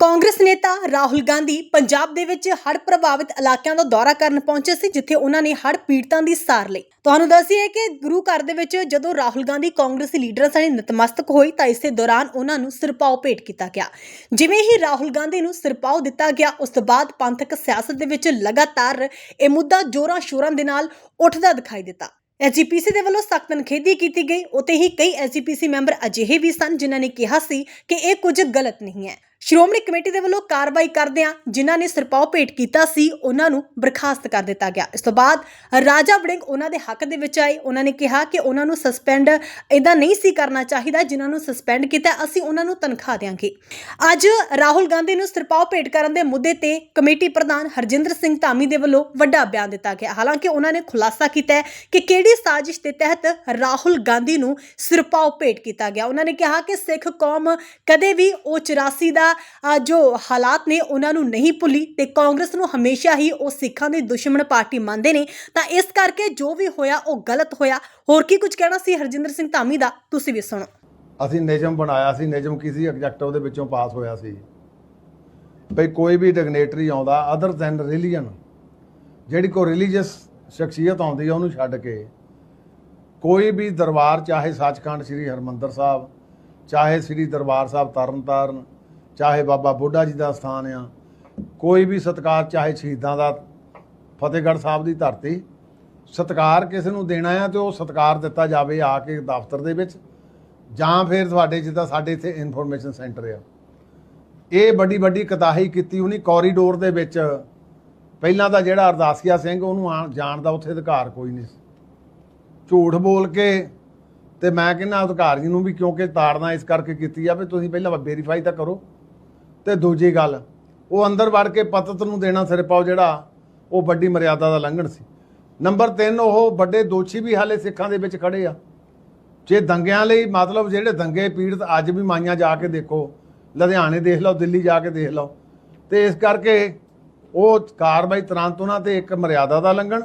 ਕਾਂਗਰਸ ਨੇਤਾ ਰਾਹੁਲ ਗਾਂਧੀ ਪੰਜਾਬ ਦੇ ਵਿੱਚ ਹੜ੍ਹ ਪ੍ਰਭਾਵਿਤ ਇਲਾਕਿਆਂ ਦਾ ਦੌਰਾ ਕਰਨ ਪਹੁੰਚੇ ਸੀ, ਜਿੱਥੇ ਉਹਨਾਂ ਨੇ ਹੜ੍ਹ ਪੀੜਤਾਂ ਦੀ ਸਾਰ ਲਈ। ਤੁਹਾਨੂੰ ਦੱਸੀਏ ਕਿ ਗੁਰੂ ਘਰ ਦੇ ਵਿੱਚ ਜਦੋਂ ਰਾਹੁਲ ਗਾਂਧੀ ਕਾਂਗਰਸੀ ਲੀਡਰਾਂ ਸਾਹਮਣੇ ਨਤਮਸਤਕ ਹੋਈ ਤਾਂ ਇਸੇ ਦੌਰਾਨ ਉਹਨਾਂ ਨੂੰ ਸਿਰਪਾਓ ਭੇਟ ਕੀਤਾ ਗਿਆ। ਜਿਵੇਂ ਹੀ ਰਾਹੁਲ ਗਾਂਧੀ ਨੂੰ ਸਿਰਪਾਓ ਦਿੱਤਾ ਗਿਆ, ਉਸ ਤੋਂ ਬਾਅਦ ਪੰਥਕ ਸਿਆਸਤ ਦੇ ਵਿੱਚ ਲਗਾਤਾਰ ਇਹ ਮੁੱਦਾ ਜੋਰਾਂ ਸ਼ੋਰਾਂ ਦੇ ਨਾਲ ਉੱਠਦਾ ਦਿਖਾਈ ਦਿੱਤਾ। ਐਸਜੀਪੀਸੀ ਦੇ ਵੱਲੋਂ ਸਖਤ ਨਖੇਦੀ ਕੀਤੀ ਗਈ ਉਤੇ ਹੀ ਕਈ ਐਸਜੀਪੀਸੀ ਮੈਂਬਰ ਅਜਿਹੇ ਵੀ ਸਨ, ਜਿਨ੍ਹਾਂ ਨੇ ਕਿਹਾ ਸੀ ਕਿ ਇਹ ਕੁਝ ਗਲਤ ਨਹੀਂ ਹੈ। ਸ਼੍ਰੋਮਣੀ ਕਮੇਟੀ ਦੇ ਵੱਲੋਂ ਕਾਰਵਾਈ ਕਰਦਿਆਂ ਜਿਨ੍ਹਾਂ ਨੇ ਸਿਰਪਾਓ ਭੇਟ ਕੀਤਾ ਸੀ, ਉਹਨਾਂ ਨੂੰ ਬਰਖਾਸਤ ਕਰ ਦਿੱਤਾ ਗਿਆ। ਇਸ ਤੋਂ ਬਾਅਦ ਰਾਜਾ ਵੜਿੰਗ ਉਹਨਾਂ ਦੇ ਹੱਕ ਦੇ ਵਿੱਚ ਆਏ। ਉਹਨਾਂ ਨੇ ਕਿਹਾ ਕਿ ਉਹਨਾਂ ਨੂੰ ਸਸਪੈਂਡ ਇਦਾਂ ਨਹੀਂ ਸੀ ਕਰਨਾ ਚਾਹੀਦਾ, ਜਿਨ੍ਹਾਂ ਨੂੰ ਸਸਪੈਂਡ ਕੀਤਾ, ਅਸੀਂ ਉਹਨਾਂ ਨੂੰ ਤਨਖਾਹ ਦੇਵਾਂਗੇ ਅੱਜ ਰਾਹੁਲ ਗਾਂਧੀ ਨੂੰ ਸਿਰਪਾਓ ਭੇਟ ਕਰਨ ਦੇ ਮੁੱਦੇ ਤੇ ਕਮੇਟੀ ਪ੍ਰਧਾਨ ਹਰਜਿੰਦਰ ਸਿੰਘ ਧਾਮੀ ਦੇ ਵੱਲੋਂ ਵੱਡਾ ਬਿਆਨ ਦਿੱਤਾ ਗਿਆ। ਹਾਲਾਂਕਿ ਉਹਨਾਂ ਨੇ ਖੁਲਾਸਾ ਕੀਤਾ ਕਿ ਕਿਹੜੀ ਸਾਜ਼ਿਸ਼ ਦੇ ਤਹਿਤ ਰਾਹੁਲ ਗਾਂਧੀ ਨੂੰ ਸਿਰਪਾਓ ਭੇਟ ਕੀਤਾ ਗਿਆ। ਉਹਨਾਂ ਨੇ ਕਿਹਾ ਕਿ ਸਿੱਖ ਕੌਮ ਕਦੇ ਵੀ ਉਹ 84 ਦਾ ਅ, ਜੋ ਹਾਲਾਤ ਨੇ ਉਹਨਾਂ ਨੂੰ ਨਹੀਂ ਭੁੱਲੀ ਤੇ ਕਾਂਗਰਸ ਨੂੰ ਹਮੇਸ਼ਾ ਹੀ ਉਹ ਸਿੱਖਾਂ ਦੀ ਦੁਸ਼ਮਣ ਪਾਰਟੀ ਮੰਨਦੇ ਨੇ ਤਾਂ ਇਸ ਕਰਕੇ ਜੋ ਵੀ ਹੋਇਆ ਉਹ ਗਲਤ ਹੋਇਆ। ਹੋਰ ਕੀ ਕੁਝ ਕਹਿਣਾ ਸੀ ਹਰਜਿੰਦਰ ਸਿੰਘ ਧਾਮੀ ਦਾ? ਤੁਸੀਂ ਵੀ ਸੁਣੋ। ਅਸੀਂ ਨਿਯਮ ਬਣਾਇਆ ਸੀ ਨਿਯਮ ਕਿਸੇ ਐਗਜੈਕਟਿਵ ਦੇ ਵਿੱਚੋਂ ਪਾਸ ਹੋਇਆ ਸੀ। ਭਈ ਕੋਈ ਵੀ ਡਿਗਨੇਟਰੀ ਆਉਂਦਾ ਅਦਰ ਦੈਨ ਰਿਲੀਜਨ ਜਿਹੜੀ ਕੋ ਰਿਲੀਜੀਅਸ ਸ਼ਖਸੀਅਤ ਆਉਂਦੀ ਆ ਉਹਨੂੰ ਛੱਡ ਕੇ ਕੋਈ ਵੀ ਦਰਬਾਰ ਚਾਹੇ ਸੱਚਖੰਡ ਸ੍ਰੀ ਹਰਮੰਦਰ ਸਾਹਿਬ ਚਾਹੇ ਸ੍ਰੀ ਦਰਬਾਰ ਸਾਹਿਬ ਤਰਨਤਾਰਨ ਚਾਹੇ ਬਾਬਾ ਬੁੱਢਾ ਜੀ ਦਾ ਸਥਾਨ ਆ, ਕੋਈ ਵੀ ਸਤਕਾਰ, ਚਾਹੇ ਸ਼ਹੀਦਾਂ ਦਾ, ਫਤਿਹਗੜ੍ਹ ਸਾਹਿਬ ਦੀ ਧਰਤੀ, ਸਤਕਾਰ ਕਿਸੇ ਨੂੰ ਦੇਣਾ ਆ ਤੇ ਉਹ ਸਤਕਾਰ ਦਿੱਤਾ ਜਾਵੇ ਆ ਕੇ ਦਫ਼ਤਰ ਦੇ ਵਿੱਚ, ਜਾਂ ਫਿਰ ਤੁਹਾਡੇ ਜਿੱਦਾਂ ਸਾਡੇ ਇੱਥੇ ਇਨਫੋਰਮੇਸ਼ਨ ਸੈਂਟਰ ਆ। ਇਹ ਵੱਡੀ ਵੱਡੀ ਕਤਾਹੀ ਕੀਤੀ ਉਹਨੇ ਕੋਰੀਡੋਰ ਦੇ ਵਿੱਚ, ਪਹਿਲਾਂ ਤਾਂ ਜਿਹੜਾ ਅਰਦਾਸੀਆ ਸਿੰਘ ਉਹਨੂੰ ਆਉਣ ਜਾਣ ਦਾ ਉੱਥੇ ਅਧਿਕਾਰ ਕੋਈ ਨਹੀਂ ਸੀ। ਝੂਠ ਬੋਲ ਕੇ ਤੇ ਮੈਂ ਕਹਿੰਦਾ ਅਧਿਕਾਰੀ ਨੂੰ ਵੀ ਕਿਉਂਕਿ ਤਾੜਨਾ ਇਸ ਕਰਕੇ ਕੀਤੀ ਆ ਵੀ ਤੁਸੀਂ ਪਹਿਲਾਂ ਵੈਰੀਫਾਈ ਤਾਂ ਕਰੋ। ਤੇ ਦੂਜੀ ਗੱਲ, ਉਹ ਅੰਦਰ ਵੜ ਕੇ ਪਤਤ ਨੂੰ ਦੇਣਾ ਸਿਰ ਸਿਰਪਾਓ ਜਿਹੜਾ ਉਹ ਵੱਡੀ ਮਰਿਆਦਾ ਦਾ ਲੰਘਣ ਸੀ। ਨੰਬਰ 3 ਉਹ ਵੱਡੇ ਦੋਸ਼ੀ ਵੀ ਹਾਲੇ ਸਿੱਖਾਂ ਦੇ ਵਿੱਚ ਖੜੇ ਆ। ਜੇ ਦੰਗਿਆਂ ਲਈ, ਮਤਲਬ ਜਿਹੜੇ ਦੰਗੇ ਪੀੜਤ ਅੱਜ ਵੀ ਮਾਈਆਂ ਜਾ ਕੇ ਦੇਖੋ, ਲੁਧਿਆਣੇ ਦੇਖ ਲਓ, ਦਿੱਲੀ ਜਾ ਕੇ ਦੇਖ ਲਓ, ਤੇ ਇਸ ਕਰਕੇ ਉਹ ਕਾਰਵਾਈ ਤੁਰੰਤ ਉਹਨਾਂ ਤੇ ਇੱਕ ਮਰਿਆਦਾ ਦਾ ਲੰਘਣ,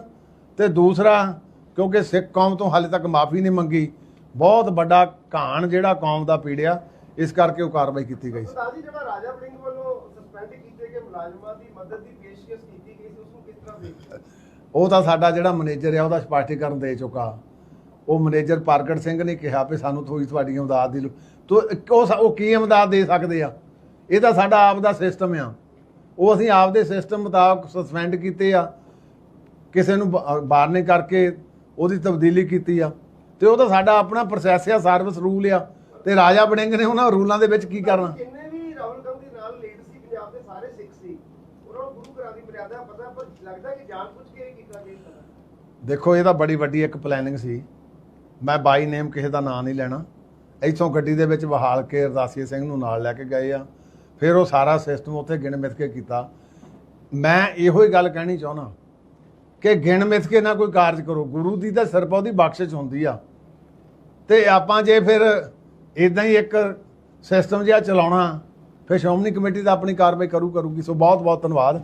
ਤੇ ਦੂਸਰਾ, ਕਿਉਂਕਿ ਸਿੱਖ ਕੌਮ ਤੋਂ ਹਾਲੇ ਤੱਕ ਮਾਫੀ ਨਹੀਂ ਮੰਗੀ, ਬਹੁਤ ਵੱਡਾ ਘਾਣ ਜਿਹੜਾ ਕੌਮ ਦਾ ਪੀੜਿਆ ਇਸ ਕਰਕੇ ਉਹ ਕਾਰਵਾਈ ਕੀਤੀ ਗਈ ਸੀ। ਸਰਦਾਰ ਜੀ ਜਿਹੜਾ ਰਾਜਾ ਵੜਿੰਗ ਵੱਲੋਂ ਸਸਪੈਂਡ ਕੀਤੇ ਗਏ ਮੁਲਾਜ਼ਮਾਂ ਦੀ ਮਦਦ ਦੀ ਪੇਸ਼ਕਸ਼ ਕੀਤੀ ਗਈ ਸੀ ਉਸ ਨੂੰ ਕਿਸ ਤਰ੍ਹਾਂ ਦੇਖਦੇ ਹੋ? ਉਹ ਤਾਂ ਸਾਡਾ ਜਿਹੜਾ ਮੈਨੇਜਰ ਆ ਉਹਦਾ ਸਪਸ਼ਟੀਕਰਨ ਦੇ ਚੁੱਕਾ। ਉਹ ਮੈਨੇਜਰ ਪ੍ਰਗਟ ਸਿੰਘ ਨੇ ਕਿਹਾ ਵੀ ਸਾਨੂੰ ਥੋੜੀ ਤੁਹਾਡੀ ਇਮਦਾਦ ਦੀ ਤੋ ਉਹ ਕੀ ਇਮਦਾਦ ਦੇ ਸਕਦੇ ਆ? ਇਹ ਤਾਂ ਸਾਡਾ ਆਪ ਦਾ ਸਿਸਟਮ ਆ। ਉਹ ਅਸੀਂ ਆਪ ਦੇ ਸਿਸਟਮ ਮੁਤਾਬਕ ਸਸਪੈਂਡ ਕੀਤੇ ਆ। ਕਿਸੇ ਨੂੰ ਬਾਹਰ ਨੇ ਕਰਕੇ ਉਹਦੀ ਤਬਦੀਲੀ ਕੀਤੀ ਆ। ਤੇ ਉਹ ਤਾਂ ਸਾਡਾ ਆਪਣਾ ਪ੍ਰੋਸੈਸ ਆ ਸਰਵਿਸ ਰੂਲ ਆ। ਤੇ ਰਾਜਾ ਬੜਿੰਗ ਨੇ ਉਹਨਾਂ ਰੂਲਾਂ ਦੇ ਵਿੱਚ ਕੀ ਕਰਨਾ? ਜਿੰਨੇ ਵੀ ਰਾਹੁਲ ਗਾਂਧੀ ਨਾਲ ਲੀਡ ਸੀ ਪੰਜਾਬ ਦੇ ਸਾਰੇ ਸਿੱਖ ਸੀ ਉਹਨਾਂ ਨੂੰ ਗੁਰੂ ਘਰਾਂ ਦੀ ਮਰਿਆਦਾ ਪਤਾ ਪਰ ਲੱਗਦਾ ਕਿ ਜਾਣਬੁੱਝ ਕੇ ਇਹ ਕੀਤਾ ਗਿਆ ਸੀ ਦੇਖੋ ਇਹ ਤਾਂ ਬੜੀ ਵੱਡੀ ਇੱਕ ਪਲੈਨਿੰਗ ਸੀ। ਮੈਂ ਬਾਈ ਨੇਮ ਕਿਸੇ ਦਾ ਨਾਂ ਨਹੀਂ ਲੈਣਾ। ਇੱਥੋਂ ਗੱਡੀ ਦੇ ਵਿੱਚ ਵਹਾਲ ਕੇ ਅਰਦਾਸੀਆ ਸਿੰਘ ਨੂੰ ਨਾਲ ਲੈ ਕੇ ਗਏ ਆ। ਫਿਰ ਉਹ ਸਾਰਾ ਸਿਸਟਮ ਉੱਥੇ ਗਿਣ ਮਿਥ ਕੇ ਕੀਤਾ। ਮੈਂ ਇਹੋ ਹੀ ਗੱਲ ਕਹਿਣੀ ਚਾਹੁੰਦਾ ਕਿ ਗਿਣ ਮਿਥ ਕੇ ਨਾ ਕੋਈ ਕਾਰਜ ਕਰੋ। ਗੁਰੂ ਦੀ ਤਾਂ ਸਿਰਫ ਉਹਦੀ ਬਖਸ਼ਿਸ਼ ਹੁੰਦੀ ਆ। ਤੇ ਆਪਾਂ ਜੇ ਫਿਰ ਇਦਾਂ ਹੀ ਇੱਕ ਸਿਸਟਮ ਜਿਹਾ ਚਲਾਉਣਾ, ਫਿਰ ਸ਼੍ਰੋਮਣੀ ਕਮੇਟੀ ਤਾਂ ਆਪਣੀ ਕਾਰਵਾਈ ਕਰੂ ਕਰੂਗੀ ਸੋ ਬਹੁਤ ਬਹੁਤ ਧੰਨਵਾਦ।